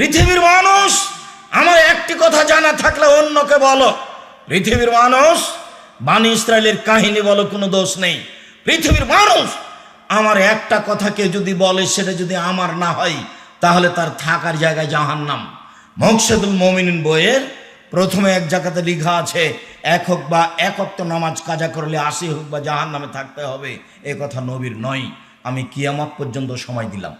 পৃথিবীর মানুষ, আমার একটি কথা জানা থাকলে অন্যকে বলো। পৃথিবীর মানুষ বাণী ইসরায়েলের কাহিনী বলো, কোনো দোষ নেই। পৃথিবীর মানুষ, আমার একটা কথাকে যদি বলে, সেটা যদি আমার না হয়, তাহলে তার থাকার জায়গায় জাহান্নাম। মকসেদুল মমিনিন বইয়ের প্রথমে এক জায়গাতে লেখা আছে, এক হোক বা একত্ব নামাজ কাজা করলে আশি হোক বা জাহান নামে থাকতে হবে। এ কথা নবীর নয়। আমি কিয়ামত পর্যন্ত সময় দিলাম।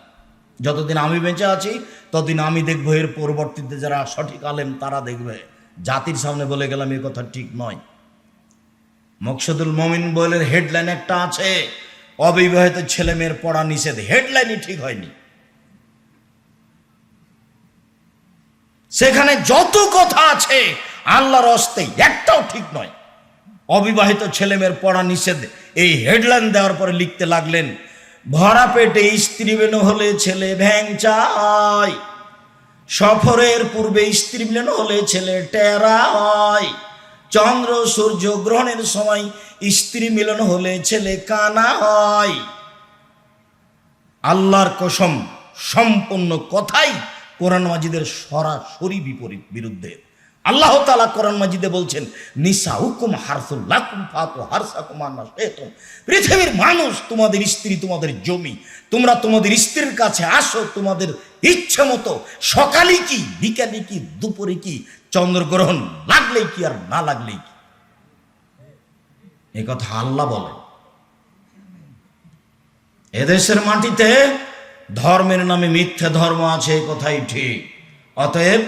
যতদিন আমি বেঁচে আছি, ততদিন আমি দেখব এর পরবর্তীতে যারা সঠিক আলেম, তারা দেখবে। জাতির সামনে বলে গেলাম, এ কথা ঠিক নয়। মকসুদুল মমিন বইয়ের হেডলাইন একটা আছে, অবিবাহিত ছেলে মেয়ের পড়া নিষেধ। হেডলাইনই ঠিক হয়নি। সেখানে যত কথা আছে, আল্লাহর অস্তে একটাও ঠিক নয়। অবিবাহিত ছেলেমেয়ের পড়া নিষেধ। এই হেডলাইন দেওয়ার পরে লিখতে লাগলেন ভরা পেটে স্ত্রী বেন হলে ছেলে ভ্যাং চায়। সফরের পূর্বে স্ত্রী মিলন হলে ছেলে টেরা হয় চন্দ্র সূর্য গ্রহণের সময় স্ত্রী মিলন হলে ছেলে কানা হয় আল্লাহর কসম, সম্পূর্ণ কথাই কোরআন মাজিদের সরাসরি বিপরীত বিরুদ্ধে। আল্লাহ তালা কোরআন মাজিদে বলছেন নিসা হুকুম হারসুল লাকুম ফাতু হারসাকুম আন্না শেতুম পৃথিবীর মানুষ তোমাদের স্ত্রী, তোমাদের জমি, তোমরা তোমাদের স্ত্রীর কাছে আসো, তোমাদের ইচ্ছে মতো সকালে কি, বিকালে কি, দুপুরে কি, চন্দ্রগ্রহণ লাগলেই কি আর না লাগলেই কি? এ কথা আল্লাহ বলে এদেশের মাটিতে ধর্মের নামে মিথ্যে ধর্ম আছে কথাই ঠিক। অতএব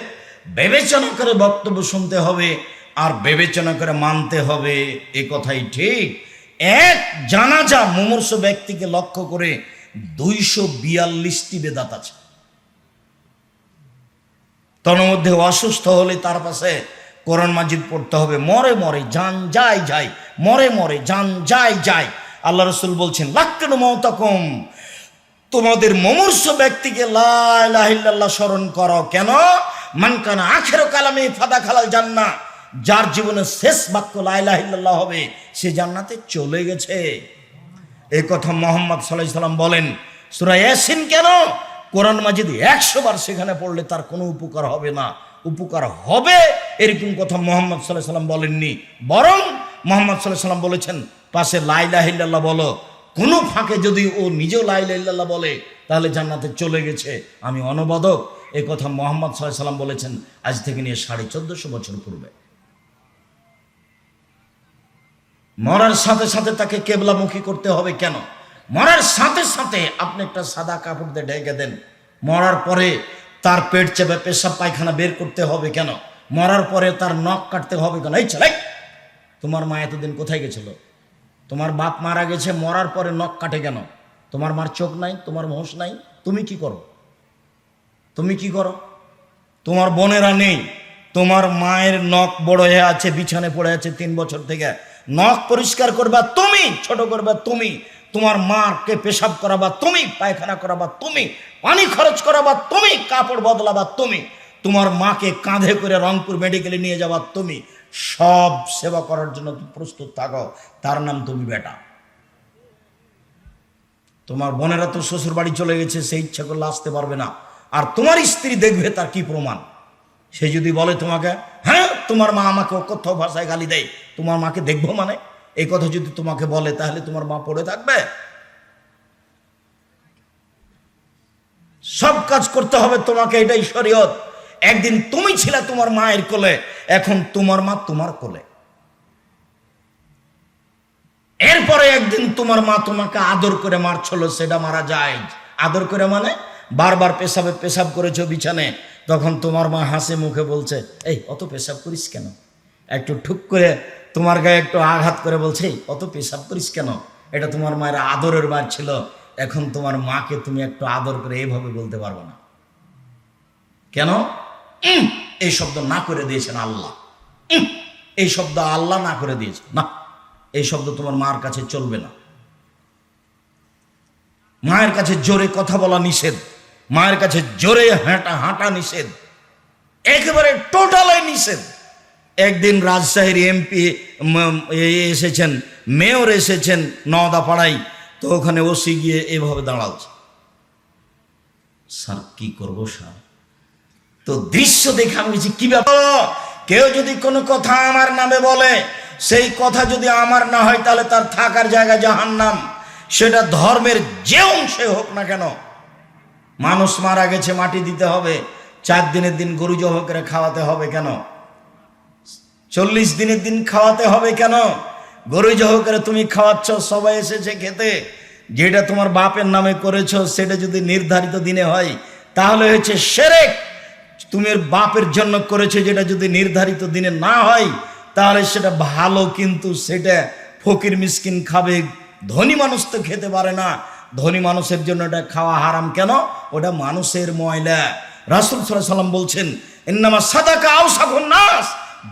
বিবেচনা করে বক্তব্য শুনতে হবে আর বিবেচনা করে মানতে হবে। এ কথাই ঠিক। এক জানাজা মুমূর্ষ ব্যক্তিকে লক্ষ্য করে দুইশো বিয়াল্লিশটি বেদাত আছে। তন্মধ্যে অসুস্থ হলে তার পাশে কোরআন মাজিদ পড়তে হবে। মরে মরে, যান যাই যাই মরে মরে, যান যাই যাই আল্লাহ রসুল বলছেন লাক্কেন মতকম তোমাদের মমূর্ষ ব্যক্তিকে লাহিল্লাহ স্মরণ করো। কেন? মানকানা আখেরো কালামে ফাদা খালাল জান্না, যার জীবনে শেষ বাক্য লাইলাহিল্লাহ হবে, সে জান্নাতে চলে গেছে। এই কথা মোহাম্মদ সাল্লাহ সাল্লাম বলেন, সুরা ইয়াসিন কেন? কোরআন মাজিদ একশো বার সেখানে পড়লে তার কোনো উপকার হবে না। উপকার হবে, এরকম কথা মোহাম্মদ সাল্লাহ সাল্লাম বলেননি। বরং মোহাম্মদ সাল্লাহ সাল্লাম বলেছেন, পাশে লাইলাহিল্লাহ বলো, কোনো ফাঁকে যদি ও নিজেও লাইলাহিল্লাহ বলে, তাহলে জান্নাতে চলে গেছে। আমি অনবাদক। এ কথা মোহাম্মদ সাল্লাম বলেছেন, আজ থেকে নিয়ে সাড়ে চোদ্দশো বছর পূর্বে। মরার সাথে সাথে তাকে কেবলামুখী করতে হবে কেন? মরার সাথে সাথে আপনি একটা সাদা কাপড় দিয়ে ঢেকে দেন। মরার পরে তার পেট চেপে পেশাব পায়খানা বের করতে হবে কেন? মরার পরে তার নখ কাটতে হবে কেন? এই ছেলে, তোমার মা এতদিন কোথায় গেছিল? তোমার বাপ মারা গেছে, মরার পরে নখ কাটে কেন? তোমার মার চোখ নাই, তোমার হোঁশ নাই, তুমি কি করো? তুমি কি করো? তোমার বোনেরা নেই। তোমার মায়ের নখ বড় হয়ে আছে, বিছানে পড়ে আছে তিন বছর থেকে। নখ পরিষ্কার করবা তুমি, ছোট করবা তুমি। তোমার মাকে পেশাব করাবা তুমি, পায়খানা করাবা তুমি, পানি খরচ করাবা তুমি, কাপড় বদলাবা তুমি। তোমার মাকে কাঁধে করে রংপুর মেডিকেলে নিয়ে যাবা তুমি। সব সেবা করার জন্য প্রস্তুত থাকো। তার নাম তুমি বেটা। তোমার বোনেরা তো শ্বশুর বাড়ি চলে গেছে, সে ইচ্ছা করলে আসতে পারবে না। আর তোমার স্ত্রী দেখবে তার কি প্রমাণ? সে যদি বলে তোমাকে হ্যাঁ তোমার মা আমাকে অকথ্য ভাষায় গালি দেয়, তোমার মাকে দেখব মানে? এই কথা যদি তোমাকে বলে, তাহলে তোমার মা পড়ে থাকবে? সব কাজ করতে হবে তোমাকে, এটাই শরীয়ত। একদিন তুমি ছিলে তোমার মায়ের কোলে, এখন তোমার মা তোমার কোলে। এরপরে একদিন তোমার মা তোমাকে আদর করে মারছিল, সেটা মারা যায়। আদর করে মানে? বারবার পেশাবে পেশাব করেছ বিছানে তখন তোমার মা হাসি মুখে বলছে এই অত পেশাব করিস কেন? একটু ঠুক করে তোমার গায়ে একটু আঘাত করে বলছে "এই, অত পেশাব করিস কেন? এটা তোমার মায়ের আদরের বার ছিল এখন তোমার মাকে তুমি একটু আদর করে এইভাবে বলতে পারবে না। কেন? এই শব্দ না করে দিয়েছেন আল্লাহ। এই শব্দ আল্লাহ না করে দিয়েছে। না এই শব্দ তোমার মার কাছে চলবে না। মায়ের কাছে জোরে কথা বলা নিষেধ। মায়ের কাছে জোরে হাঁটা হাঁটা নিষেধ। একেবারে টোটালাই নিষেধ। একদিন রাজশাহীর এমপি এসেছেন, মেয়র এসেছেন নওদাপাড়ায়, তো ওখানে ওসি গিয়ে এভাবে দাঁড়াচ্ছে স্যার, কি করব স্যার? তো দৃশ্য দেখে আমি বলছি, কি ব্যাপার? কেউ যদি কোনো কথা আমার নামে বলে, সেই কথা যদি আমার না হয়, তাহলে তার থাকার জায়গা জাহান্নাম। সেটা ধর্মের যে অংশে হোক না কেন মানুষ মারা গেছে, মাটি দিতে হবে। চার দিনের দিন গরু জব করে খাওয়াতে হবে কেন? চল্লিশ দিনের দিন খাওয়াতে হবে কেন? গরু জহ করে তুমি খাওয়াচ্ছ, সবাই এসেছে খেতে। যেটা তোমার বাপের নামে করেছ, সেটা যদি নির্ধারিত দিনে হয়, তাহলে হচ্ছে সেরেক। তুমি বাপের জন্য করেছ, যেটা যদি নির্ধারিত দিনে না হয়, তাহলে সেটা ভালো, কিন্তু সেটা ফকির মিসকিন খাবে। ধনী মানুষ তো খেতে পারে না। ধনী মানুষের জন্য এটা খাওয়া হারাম কেন? ওটা মানুষের ময়লা। রাসুল সাল্লাম বলছেন এন্নামা সাদাকা আউসাখুন নাস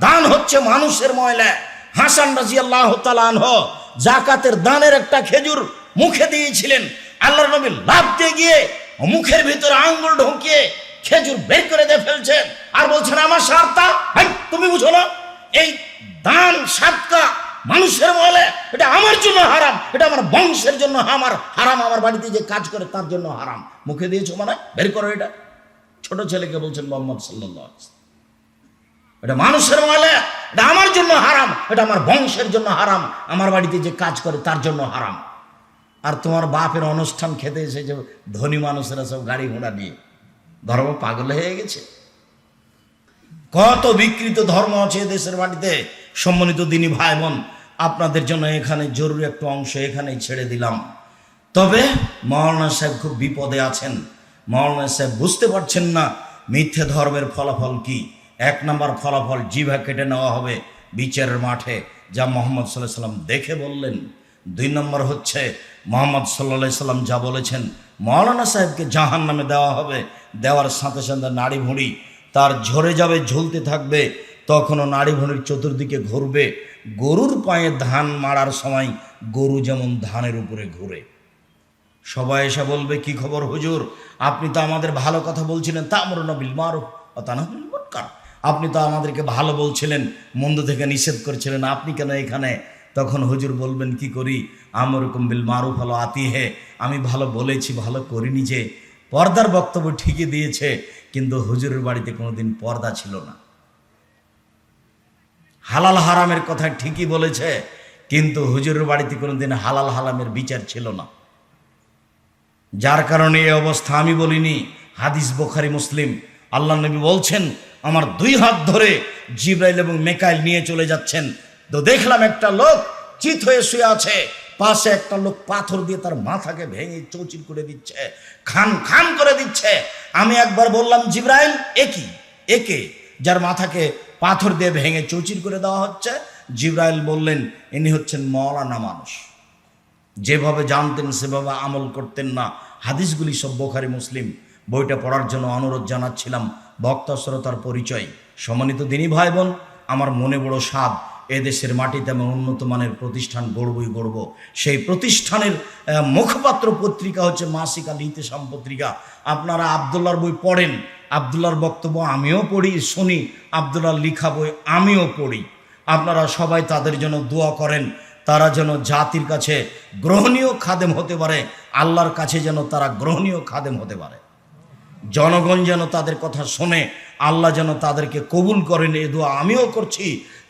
দান হচ্ছে মানুষের ময়লা। হাসান রাজি আল্লাহ আনহ জাকাতের দানের একটা খেজুর মুখে দিয়েছিলেন। আল্লাহ নবী লাভ দিয়ে গিয়ে মুখের ভিতরে আঙ্গুল ঢুকিয়ে খেজুর বের করে দিয়ে ফেলছেন। আর বলছেন, আমার সারতা তুমি বুঝো না, এই দান সাতকা মানুষের মহলে এটা আমার জন্য হারাম, এটা আমার বংশের জন্য আমার হারাম, আমার বাড়িতে যে কাজ করে তার জন্য হারাম। মুখে দিয়েছ মানে? বের করো এটা। ছোট ছেলেকে বলছেন মোহাম্মদ সাল্লাহ এটা মানুষের মহলে এটা আমার জন্য হারাম, এটা আমার বংশের জন্য হারাম, আমার বাড়িতে যে কাজ করে তার জন্য হারাম। আর তোমার বাপের অনুষ্ঠান খেতে এসেছে ধনী মানুষেরা সব গাড়ি ঘোড়া নিয়ে, ধর্ম পাগল হয়ে গেছে। কত বিকৃত ধর্ম আছে দেশের মাটিতে। সম্মানিত দিনী ভাই বোন আপনাদের জন্য এখানে জরুরি একটা অংশ এখানেই ছেড়ে দিলাম। তবে মৌলানা সাহেব খুব বিপদে আছেন। মৌলানা সাহেব বুঝতে পারছেন না মিথ্যে ধর্মের ফলাফল কি। এক নম্বর ফলাফল জিভা কেটে নেওয়া হবে বিচারের মাঠে, যা মোহাম্মদ সাল্লাহ সাল্লাম দেখে বললেন। দুই নম্বর হচ্ছে মোহাম্মদ সাল্লা সাল্লাম যা বলেছেন মৌলানা সাহেবকে জাহান নামে দেওয়া হবে। দেওয়ার সাথে সাথে নাড়ি ভুঁড়ি তার ঝরে যাবে, ঝুলতে থাকবে। তখনও নাড়ি ভনির চতুর্দিকে ঘুরবে গরুর পায়ে ধান মারার সময় গরু যেমন ধানের উপরে ঘুরে। সবাই এসে বলবে, কি খবর হুজুর? আপনি তো আমাদের ভালো কথা বলছিলেন। তা আমার নবিল মারুফ অতানবিল মুনকার। আপনি তো আমাদেরকে ভালো বলছিলেন, মন্দ থেকে নিষেধ করছিলেন। আপনি কেন এখানে? তখন হুজুর বলবেন, কি করি? আমার বিল মারুফ ভালো আতি হে আমি ভালো বলেছি, ভালো করিনি যে, পর্দার বক্তব্য ঠিকই দিয়েছে, কিন্তু হুজুরের বাড়িতে কোনোদিন পর্দা ছিল না। হালাল হারামের কথা ঠিকই বলেছে, কিন্তু হুজুরের বাড়িতে কোনোদিন হালাল হারামের বিচার ছিল না। যার কারণে এই অবস্থা আমি বলিনি, হাদিস বোখারি, মুসলিম। আল্লাহ নবী বলছেন, আমার দুই হাত ধরে জিব্রাইল এবং মেকাইল নিয়ে চলে যাচ্ছেন। তো দেখলাম একটা লোক চিত হয়ে শুয়ে আছে, পাশে একটা লোক পাথর দিয়ে তার মাথাকে ভেঙে চৌচির করে দিচ্ছে, খান খান করে দিচ্ছে। আমি একবার বললাম, জিব্রাইল একই একে যার মাথাকে পাথর দিয়ে ভেঙে চৌচির করে দেওয়া হচ্ছে। জিব্রাইল বললেন, ইনি হচ্ছেন মৌলানা মানুষ। যেভাবে জানতেন, সেভাবে আমল করতেন না। হাদিসগুলি সব বোখারি, মুসলিম। বইটা পড়ার জন্য অনুরোধ জানাচ্ছিলাম। বক্তা শ্রোতার পরিচয়। সম্মানিত দিনী ভাই বোন আমার মনে বড় স্বাদ, এ দেশের মাটিতে আমি উন্নত মানের প্রতিষ্ঠান গড়বই গড়ব। সেই প্রতিষ্ঠানের মুখপাত্র পত্রিকা হচ্ছে মাসিক ইতেসাম পত্রিকা। আপনারা আবদুল্লার বই পড়েন আবদুল্লার বক্তব্য আমিও পড়ি, শুনি। আবদুল্লার লিখা বই আমিও পড়ি। আপনারা সবাই তাদের জন্য দোয়া করেন, তারা যেন জাতির কাছে গ্রহণীয় খাদেম হতে পারে, আল্লাহর কাছে যেন তারা গ্রহণীয় খাদেম হতে পারে। জনগণ যেন তাদের কথা শোনে, আল্লাহ যেন তাদেরকে কবুল করেন, এ দোয়া আমিও করছি,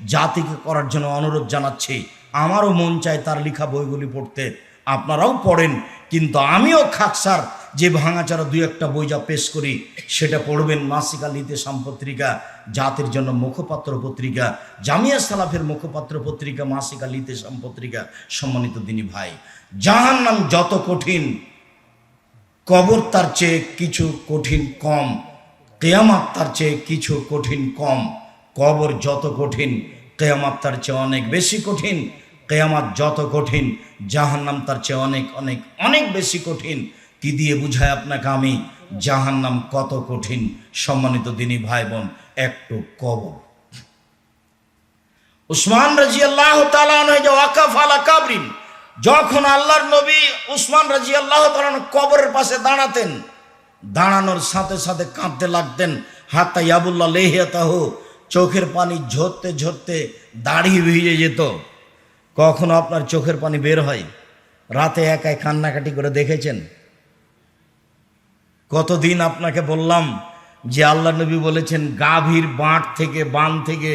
জাতিকে করার জন্য অনুরোধ জানাচ্ছি। আমারও মন চায় তার লেখা বইগুলি পড়তে। আপনারাও পড়েন, কিন্তু আমিও খাকসার যে ভাঙাচারা দুই একটা বই যা পেশ করি, সেটা পড়বেন মাসিকা লিতে পত্রিকা জাতির জন্য মুখপাত্র পত্রিকা, জামিয়া সালাফের মুখপাত্র পত্রিকা, মাসিকা লিতে পত্রিকা সম্মানিত দিনী ভাই। জাহান নাম যত কঠিন, কবর তার চেয়ে কিছু কঠিন কম, কেয়ামাত তার চেয়ে কিছু কঠিন কম। কবর যত কঠিন, কেয়ামাত তার চেয়ে অনেক বেশি কঠিন, কেয়ামাত যত কঠিন, জাহান্নাম তার চেয়ে অনেক অনেক অনেক বেশি কঠিন। কি দিয়ে বুঝায় আপনাকে আমি? জাহান্নাম কত কঠিন। সম্মানিত দিনী ভাই বোন একটু কবর। উসমান রাজি আল্লাহ আলা কাবরিন, যখন আল্লাহর নবী উসমান রাজি আল্লাহ কবরের পাশে দাঁড়াতেন, দাঁড়ানোর সাথে সাথে কাঁদতে লাগতেন, হাত্তা ইয়াবুল্লাহ লেহিয়াতাহ, চোখের পানি ঝরতে ঝরতে দাড়ি ভিজে যেত। কখনো আপনার চোখের পানি বের হয়? রাতে একাই কান্নাকাটি করে দেখেছেন? কতদিন আপনাকে বললাম যে আল্লাহ নবী বলেছেন, গাভীর বাঁট থেকে, বান থেকে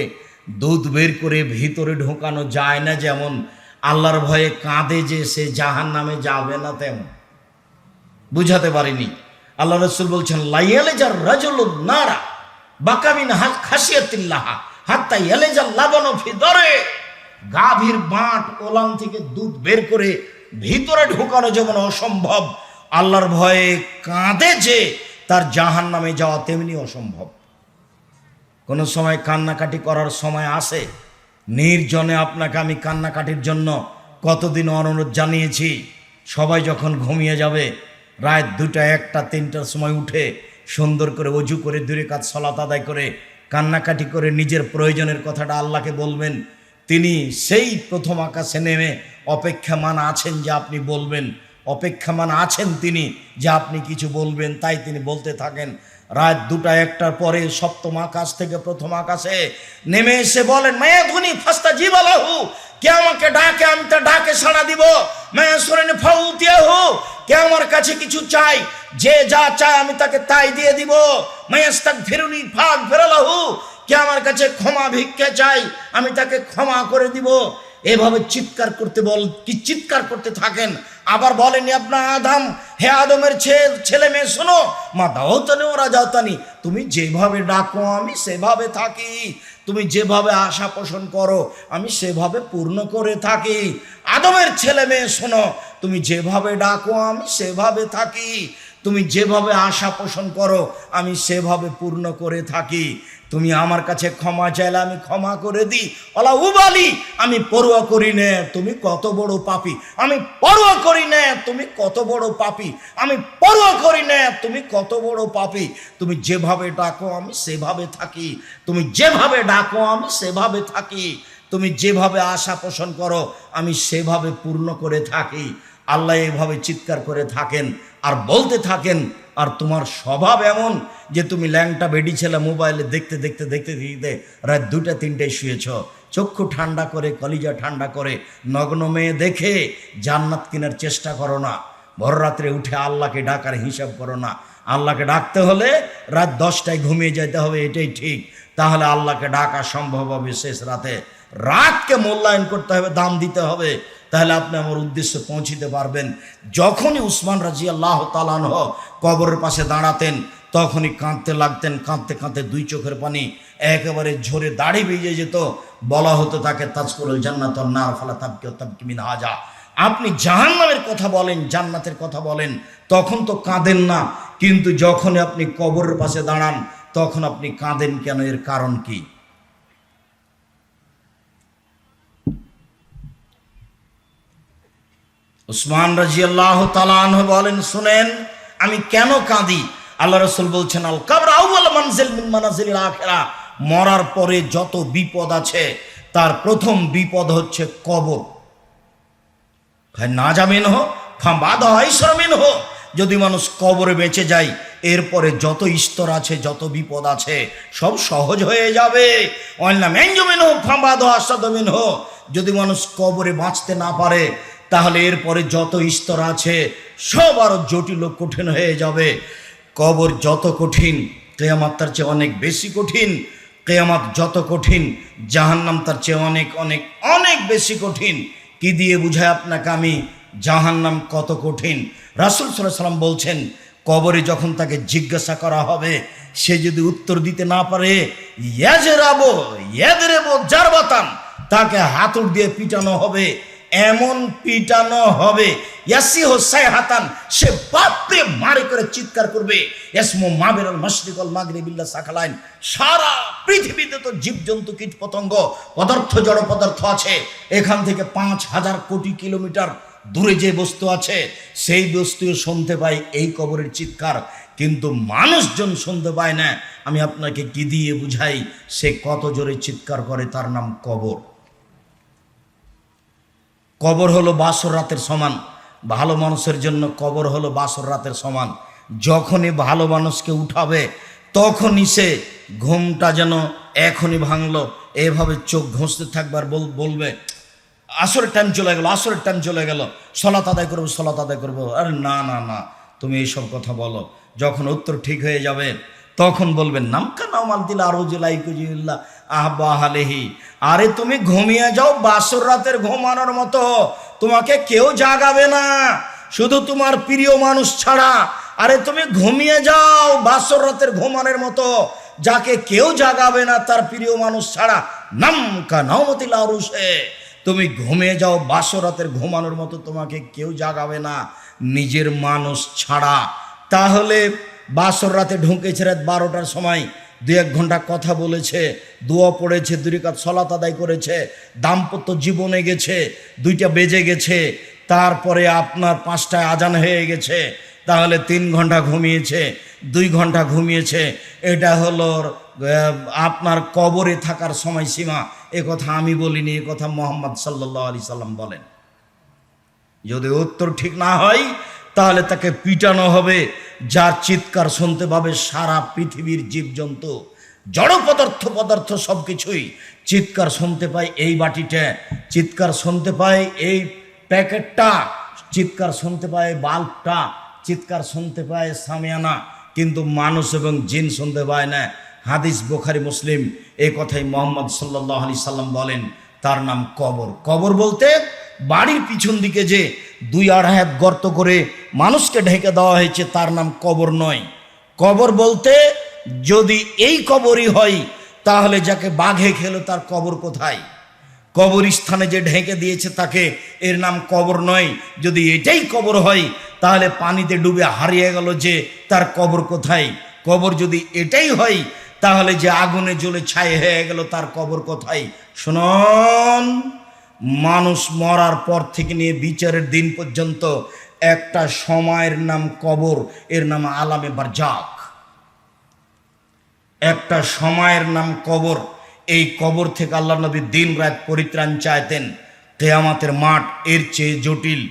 দুধ বের করে ভিতরে ঢোকানো যায় না যেমন। আল্লাহর ভয়ে কাঁদে যে সে জাহান নামে যাবে না তেমন। বুঝাতে পারিনি। আল্লাহ রসুল বলছেন, লাইয়ালে যার রাজল নারা বাকামিন খাসিয়াতিল্লাহা হাত্তা এলে যা লাবানো ভিতরে গাভীর বাঁট ওলান থেকে দুধ বের করে ভিতরে ঢোকানো যেমন অসম্ভব আল্লাহর ভয়ে কাঁদে যে তার জাহান নামে যাওয়া তেমনি অসম্ভব। কোনো সময় কান্নাকাটি করার সময় আসে নির্জনে আপনাকে আমি কান্নাকাটির জন্য কতদিন অনুরোধ জানিয়েছি, সবাই যখন ঘুমিয়ে যাবে, রাত দুটা, একটা, তিনটার সময় উঠে সুন্দর করে অজু করে দূরে কাজ সলাত আদায় করে কান্নাকাটি করে নিজের প্রয়োজনের কথাটা আল্লাহকে বলবেন। তিনি সেই প্রথম আকাশে নেমে অপেক্ষামান আছেন যে আপনি বলবেন অপেক্ষামান আছেন তিনি যে আপনি কিছু বলবেন, তাই তিনি বলতে থাকেন। রাত দুটা একটার পরে সপ্তম আকাশ থেকে প্রথম আকাশে নেমে এসে বলেন, মায়া ধুনি, ফাস্তা জীবালাহু, কে আমাকে ডাকে, আমি তো ডাকে সাড়া দিব। মায়া সরেন ফাউতিয়াহু কে আমার কাছে কিছু চাই, যে যা চায় আমি তাকে তাই দিয়ে দিব। মায়াস্তাক ফেরুনি ফাগ ফেরালাহু, কে আমার কাছে ক্ষমা ভিক্ষা চাই, আমি তাকে ক্ষমা করে দিব। এভাবে চিৎকার করতে বল, কি চিৎকার করতে থাকেন আবার বলেনি আপনার আদাম, হে আদমের ছেলে মেয়ে, শোনো, মা দাওতানি ওরা যাওতানি তুমি যেভাবে ডাকো, আমি সেভাবে থাকি। তুমি যেভাবে আশা পোষণ করো, আমি সেভাবে পূর্ণ করে থাকি। আদমের ছেলে মেয়ে, শোনো, তুমি যেভাবে ডাকো, আমি সেভাবে থাকি। তুমি যেভাবে আশা পোষণ করো, আমি সেভাবে পূর্ণ করে থাকি। তুমি আমার কাছে ক্ষমা চাইলে আমি ক্ষমা করে দিই। অলা উবালি আমি পড়ুয়া করি নে, তুমি কত বড় পাপি। আমি পড়ুয়া করি নে, তুমি কত বড় পাপি। আমি পড়ুয়া করি নে, তুমি কত বড় পাপি। তুমি যেভাবে ডাকো, আমি সেভাবে থাকি। তুমি যেভাবে ডাকো, আমি সেভাবে থাকি। তুমি যেভাবে আশা পোষণ করো, আমি সেভাবে পূর্ণ করে থাকি। আল্লাহ এভাবে চিৎকার করে থাকেন। আর বলতে থাকেন, আর তোমার স্বভাব এমন যে তুমি ল্যাংটা বেডি ছেলে মোবাইলে দেখতে দেখতে দেখতে দেখতে রাত দুটা তিনটায় শুয়েছ। চক্ষু ঠান্ডা করে, কলিজা ঠান্ডা করে, নগ্ন মেয়ে দেখে জান্নাত কেনার চেষ্টা করো না। ভর রাত্রে উঠে আল্লাহকে ডাকার হিসাব করো না। আল্লাহকে ডাকতে হলে রাত দশটায় ঘুমিয়ে যেতে হবে, এটাই ঠিক। তাহলে আল্লাহকে ডাকা সম্ভব হবে শেষ রাতে। রাতকে মূল্যায়ন করতে হবে, দাম দিতে হবে। তাহলে আপনি আমার উদ্দেশ্যে পৌঁছিতে পারবেন। যখনই উসমান রাজি আল্লাহ তালানহ কবরের পাশে দাঁড়াতেন, তখনই কাঁদতে লাগতেন, কাঁদতে কাঁদতে দুই চোখের পানি একেবারে ঝরে দাড়ি বেজে যেত। বলা হতো তাকে তাজকুল জান্নাত নার, ফালা তাবকি মিন হাজা। আপনি জাহান্নামের কথা বলেন, জান্নাতের কথা বলেন, তখন তো কাঁদেন না। কিন্তু যখনই আপনি কবরের পাশে দাঁড়ান, তখন আপনি কাঁদেন কেন? এর কারণ কি? উসমান রাজি আল্লাহ বলেন, শুনেন, আমি কেন কাঁদি? আল্লাহ রসুল বলছেন আল কাবর মরার পরে যত বিপদ আছে, তার প্রথম বিপদ হচ্ছে কবর। না জামিন হো ফাঁবাদ হয় শ্রমিন হো যদি মানুষ কবরে বেঁচে যায়, এরপরে যত স্তর আছে, যত বিপদ আছে, সব সহজ হয়ে যাবে। অন্যা মেঞ্জমিন হোক ফাঁবাদ আসাদমিন হো যদি মানুষ কবরে বাঁচতে না পারে তাহলে এরপরে যত স্তর আছে, সব আরও জটিল কঠিন হয়ে যাবে। কবর যত কঠিন, কেয়ামাত তার চেয়ে অনেক বেশি কঠিন। কেয়ামাত যত কঠিন, জাহান্নাম তার চেয়ে অনেক অনেক অনেক বেশি কঠিন। কি দিয়ে বুঝায় আপনাকে আমি? জাহান্নাম কত কঠিন? রাসুল সাল্লাহ সাল্লাম বলছেন, কবরে যখন তাকে জিজ্ঞাসা করা হবে, সে যদি উত্তর দিতে না পারে, ইয়াজেরাবো, ইয়াদরেবো জারবাতান, তাকে হাতুড় দিয়ে পিটানো হবে। এমন পিটানো হবে। ইয়াসি হোসাই হাতান সে বাপরে মারে করে চিৎকার করবে। এসমো মাবেরল মশরিকল মাগরে বিল্লা সাখালাইন। সারা পৃথিবীতে তো জীবজন্তু কীট পতঙ্গ পদার্থ, জড় পদার্থ আছে। এখান থেকে পাঁচ হাজার কোটি কিলোমিটার দূরে যে বস্তু আছে, সেই বস্তু শুনতে পাই এই কবরের চিৎকার। কিন্তু মানুষজন শুনতে পায় না। আমি আপনাকে কি দিয়ে বুঝাই? সে কত জোরে চিৎকার করে, তার নাম কবর। কবর হলো বাসর রাতের সমান। ভালো মানুষের জন্য কবর হলো বাসর রাতের সমান। যখনই ভালো মানুষকে উঠাবে, তখনই সে ঘুমটা যেন এখনই ভাঙলো। এভাবে চোখ ঘষতে থাকবার বল, বলবে, আসরের টাইম চলে গেল, আসরের টাইম চলে গেল। সলাত আদায় করব, সলাত আদায় করব। আরে না না না, তুমি এইসব কথা বলো। যখন উত্তর ঠিক হয়ে যাবে তখন বলবেন, নামকা নামাল দিল আরও জেলাইকুজিল্লা আহবাহালেহি আরে তুমি ঘুমিয়ে যাও, বাসর রাতের ঘুমানোর মতো। তোমাকে কেউ জাগাবে না। শুধু তোমার প্রিয় মানুষ ছাড়া। আরে তুমি ঘুমিয়ে যাও, বাসর রাতের ঘুমানোর মতো। যাকে কেউ জাগাবে না তার প্রিয় মানুষ ছাড়া। নামকা নামতিল আরুষে তুমি ঘুমিয়ে যাও বাসরাতের ঘুমানোর মতো তোমাকে কেউ জাগাবে না। নিজের মানুষ ছাড়া। তাহলে বাসর রাতে ঢুকেছে রাত বারোটার সময়। দু এক ঘণ্টা কথা বলেছে, দোয়া পড়েছে দুই কাজ সলাত আদায় করেছে, দাম্পত্য জীবনে গেছে, দুইটা বেজে গেছে, তারপরে আপনার পাঁচটায় আজান হয়ে গেছে, তাহলে তিন ঘণ্টা ঘুমিয়েছে, দুই ঘণ্টা ঘুমিয়েছে, এটা হলো আপনার কবরে থাকার সময়সীমা। এ কথা আমি বলিনি, এ কথা মোহাম্মদ সাল্লাহ আলি সাল্লাম বলেন। যদি উত্তর ঠিক না হয় তাহলে তাকে পিটানো হবে, যার চিৎকার শুনতে পাবে সারা পৃথিবীর জীবজন্তু। জড় পদার্থ পদার্থ সব কিছুই চিৎকার শুনতে পায় এই বাটিটা চিৎকার শুনতে পায় এই প্যাকেটটা। চিৎকার শুনতে পায় বাল্বটা। চিৎকার শুনতে পায় সামিয়ানা। কিন্তু মানুষ এবং জিন শুনতে পায় না। হাদিস বোখারি, মুসলিম। এই কথাই মোহাম্মদ সাল্লাহ আলি সাল্লাম বলেন। তার নাম কবর। কবর বলতে বাড়ির পিছন দিকে যে দুই আড়াই হাত গর্ত করে মানুষকে ঢেকে দেওয়া হয়েছে, তার নাম কবর নয়। কবর বলতে যদি এই কবরই হয়, তাহলে যাকে বাঘে খেলো তার কবর কোথায়? কবর স্থানে যে ঢেকে দিয়েছে তাকে, এর নাম কবর নয়। যদি এটাই কবর হয়, তাহলে পানিতে ডুবে হারিয়ে গেল যে তার কবর কোথায়? কবর যদি এটাই হয় তাহলে যে আগুনে জ্বলে ছাই হয়ে গেল, তার কবর কোথায়? শুনুন, মানুষ মরার পর থেকে নিয়ে বিচারের দিন পর্যন্ত একটা সময়ের নাম কবর, এর নাম আলামে বারজাক। একটা সময়ের নাম কবর, এই কবর থেকে আল্লাহ নবী দিন রাত পরিত্রাণ চাইতেন। কেয়ামাতের মাঠ এর চেয়ে জটিল।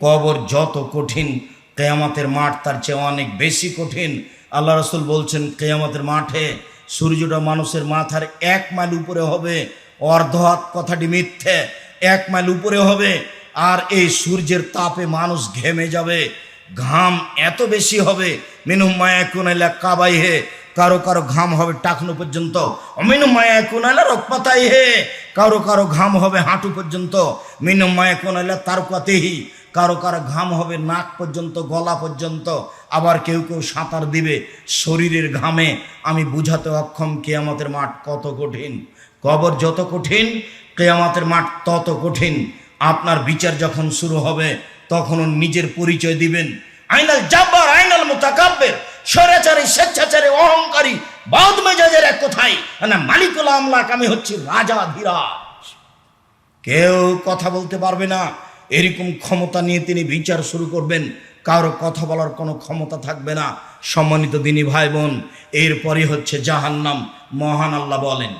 কবর যত কঠিন, কেয়ামাতের মাঠ তার চেয়ে অনেক বেশি কঠিন। আল্লাহ রসুল বলছেন, কেয়ামাতের মাঠে সূর্যটা মানুষের মাথার এক মাইল উপরে হবে। অর্ধ হাত কথাটি মিথ্যে। এক মাইল উপরে হবে। আর এই সূর্যের তাপে মানুষ ঘেমে যাবে। ঘাম এত বেশি হবে। মিনু মায়া কুনাইলা কাবাই হে। কারও কারও ঘাম হবে টাকনো পর্যন্ত। মিনু মায়া কুনাইলা রকপাতাই হে। কারও কারও ঘাম হবে হাঁটু পর্যন্ত। মিনু মায়া কুনাইলা তারকাতেহি। কারও কারও ঘাম হবে নাক পর্যন্ত, গলা পর্যন্ত, আবার কেউ কেউ সাঁতার দিবে শরীরের ঘামে। আমি বুঝাতে অক্ষম কেয়ামতের মাঠ কত কঠিন। কবর যত কঠিন, কেয়ামতের মাঠ তত কঠিন। আপনার বিচার যখন শুরু হবে, তখনও নিজের পরিচয় দিবেন। আইনাল জাব্বার, আইনাল মুতাকাব্বের, স্বৈরাচারী, স্বেচ্ছাচারী, অহংকারী বাউদ মেজাজের এক কোথায়? না, মালিকুল আমলাক, আমি হচ্ছি রাজা, ধীরাজ। কেউ কথা বলতে পারবে না। এরকম ক্ষমতা নিয়ে তিনি বিচার শুরু করবেন। কারও কথা বলার কোনো ক্ষমতা থাকবে না। সম্মানিত দিনী ভাই বোন এরপরই হচ্ছে জাহান্নাম, মহান আল্লাহ বলেন।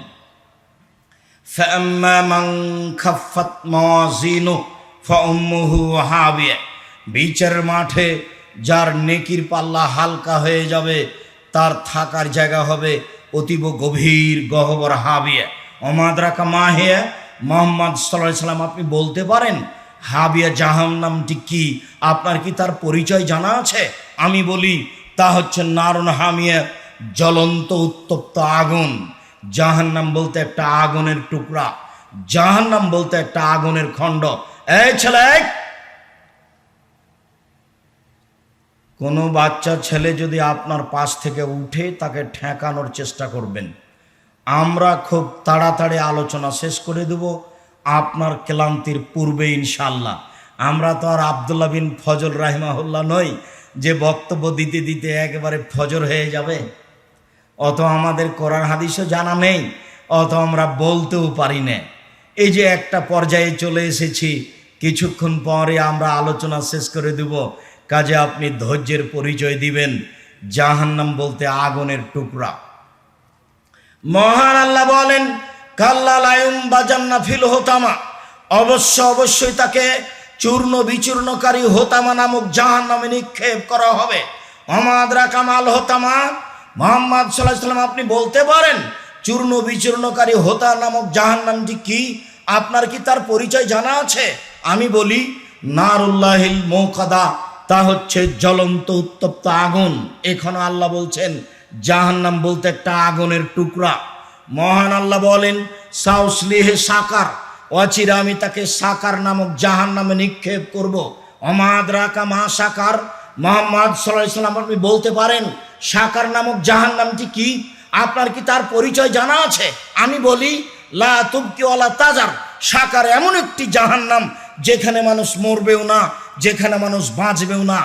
বিচার মাঠে যার নেকির পাল্লা হালকা হয়ে যাবে, তার থাকার জায়গা হবে অতীব গভীর গহবর হাবিয়া। অমাদ রাখা মাহিয়া মোহাম্মদ সাল্লাহ সাল্লাম আপনি বলতে পারেন হাবিয়া জাহান নামটি কি আপনার কি তার পরিচয় জানা আছে? আমি বলি, তা হচ্ছে নারুন হামিয়া, জ্বলন্ত উত্তপ্ত আগুন। জাহান্নাম বলতে একটা আগুনের টুকরা। জাহান্নাম বলতে একটা আগুনের খণ্ড। এই ছেলে! কোনো বাচ্চা ছেলে যদি আপনার পাশ থেকে উঠে তাকে ঠেকানোর চেষ্টা করবেন, আমরা খুব তাড়াতাড়ি আলোচনা শেষ করে দেব। আপনার ক্লান্তির পূর্বে ইনশাল্লাহ আমরা তো আর আবদুল্লাহ বিন ফজল রাহিমাহুল্লাহ নই, যে বক্তব্য দিতে দিতে একেবারে ফজর হয়ে যাবে। অত আমাদের কোরআন হাদিসও জানা নেই, অত আমরা বলতেও পারি না। এই যে একটা পর্যায়ে চলে এসেছি, কিছুক্ষণ পরে আমরা আলোচনা শেষ করে দেব। কাজে আপনি ধৈর্যের পরিচয় দিবেন, জাহান্নাম বলতে আগুনের টুকরা। মহান আল্লাহ বলেন ফিল হোতামা। অবশ্য অবশ্যই তাকে চূর্ণ বিচূর্ণকারী হোতামা নামক জাহান নামে নিক্ষেপ করা হবে। অমাদরা কামাল হোতামা, মোহাম্মদ সাল্লাহ সাল্লাম আপনি বলতে পারেন, চূর্ণ বিচূর্ণকারী হোতা নামক জাহান নামটি কি? আপনার কি তার পরিচয় জানা আছে? আমি বলি, নারুল্লাহিল মৌকাদা, তা হচ্ছে জ্বলন্ত উত্তপ্ত আগুন। এখনও আল্লাহ বলছেন, জাহান্নাম বলতে একটা আগুনের টুকরা। মহান আল্লাহ বলেন সাউসলিহে সাকার, অচিরা আমি তাকে সাকার নামক জাহান নামে নিক্ষেপ করব। অমাদ রাকা মা সাকার। মোহাম্মদ সাল্লাহ সাল্লাম আপনি বলতে পারেন, সাকার নামক জাহান নামটি কি? আপনার কি তার পরিচয় জানা আছে? আমি বলি, লা তুবকি ওয়ালা তাজার, সাকার এমন একটি জাহান্নাম যেখানে মানুষ মরবেও না, যেখানে মানুষ বাঁচবেও না।